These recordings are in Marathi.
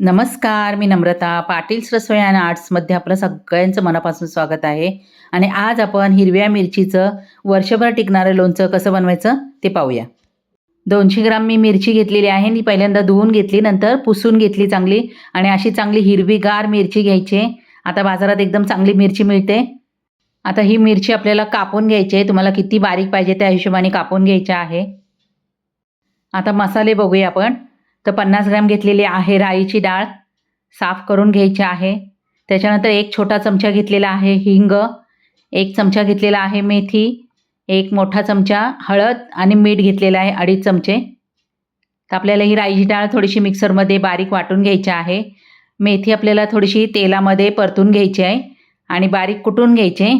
नमस्कार मी नम्रता. पाटील रसोई आणि आर्ट्समध्ये आपलं सगळ्यांचं मनापासून स्वागत आहे. आणि आज आपण हिरव्या मिरचीचं वर्षभर टिकणारं लोणचं कसं बनवायचं ते पाहूया. दोनशे ग्राम मी मिरची घेतलेली आहे. मी पहिल्यांदा धुवून घेतली नंतर पुसून घेतली चांगली आणि अशी चांगली हिरवीगार मिरची घ्यायची. आता बाजारात एकदम चांगली मिरची मिळते. आता ही मिरची आपल्याला कापून घ्यायची आहे. तुम्हाला किती बारीक पाहिजे त्या हिशोबाने कापून घ्यायच्या आहे. आता मसाले बघूया आपण. तर पन्नास ग्रॅम घेतलेली आहे राईची डाळ. साफ करून घ्यायची आहे. त्याच्यानंतर एक छोटा चमचा घेतलेला आहे हिंग. एक चमचा घेतलेला आहे मेथी. एक मोठा चमचा हळद आणि मीठ घेतलेलं आहे अडीच चमचे. तर आपल्याला ही राईची डाळ थोडीशी मिक्सरमध्ये बारीक वाटून घ्यायची आहे. मेथी आपल्याला थोडीशी तेलामध्ये परतून घ्यायची आहे आणि बारीक कुटून घ्यायचे.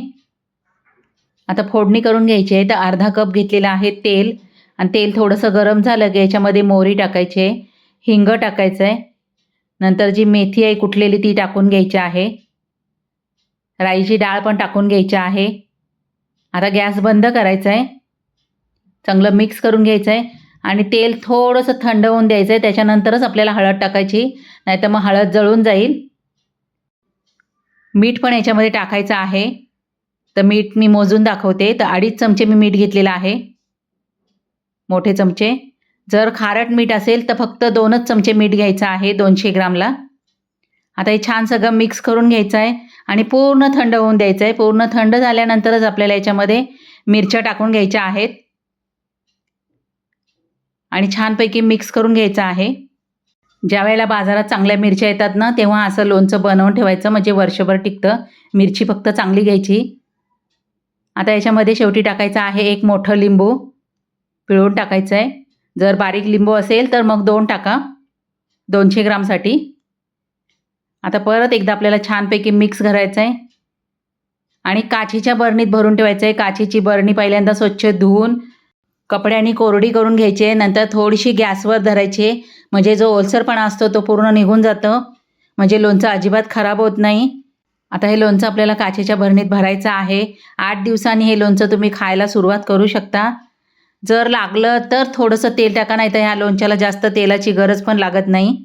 आता फोडणी करून घ्यायची आहे. तर अर्धा कप घेतलेलं आहे तेल आणि तेल थोडंसं गरम झालं की याच्यामध्ये मोहरी टाकायची. आहे हिंग टाकायचं आहे नंतर जी मेथी आहे कुठलेली ती टाकून घ्यायची आहे. राईची डाळ पण टाकून घ्यायची आहे. आता गॅस बंद करायचा आहे चांगलं मिक्स करून घ्यायचं आहे आणि तेल थोडंसं थंड होऊन द्यायचं आहे त्याच्यानंतरच आपल्याला हळद टाकायची. नाहीतर मग हळद जळून जाईल. मीठ पण याच्यामध्ये टाकायचं आहे. तर मीठ मी मोजून दाखवते. तर अडीच चमचे मी मीठ घेतलेलं आहे. मोठे चमचे. जर खारट मीठ असेल तर फक्त दोनच चमचे मीठ घ्यायचं आहे दोनशे ग्रामला. आता हे छान सगळं मिक्स करून घ्यायचं आहे आणि पूर्ण थंड होऊन द्यायचं आहे पूर्ण थंड झाल्यानंतरच आपल्याला याच्यामध्ये मिरच्या टाकून घ्यायच्या आहेत. आणि छानपैकी मिक्स करून घ्यायचं आहे. ज्या वेळेला बाजारात चांगल्या मिरच्या येतात ना तेव्हा असं लोणचं बनवून ठेवायचं. म्हणजे वर्षभर टिकतं. मिरची फक्त चांगली घ्यायची. आता याच्यामध्ये शेवटी टाकायचं आहे एक मोठं लिंबू. पिळून टाकायचं आहे जर बारीक लिंबू असेल तर मग दोन टाका. दोनशे ग्रामसाठी आता परत एकदा आपल्याला छानपैकी मिक्स करायचं आहे आणि काचेच्या बरणीत भरून ठेवायचं आहे काचेची बरणी पहिल्यांदा स्वच्छ धुवून कपड्याने कोरडी करून घ्यायची. आहे नंतर थोडीशी गॅसवर धरायची. आहे म्हणजे जो ओलसरपणा असतो तो पूर्ण निघून जातं. म्हणजे लोणचं अजिबात खराब होत नाही. आता हे लोणचं आपल्याला काचेच्या भरणीत भरायचं आहे. आठ दिवसांनी हे लोणचं तुम्ही खायला सुरुवात करू शकता. जर लागलं तर थोडंसं तेल टाका नाही तर ह्या लोणच्याला जास्त तेलाची गरज पण लागत नाही.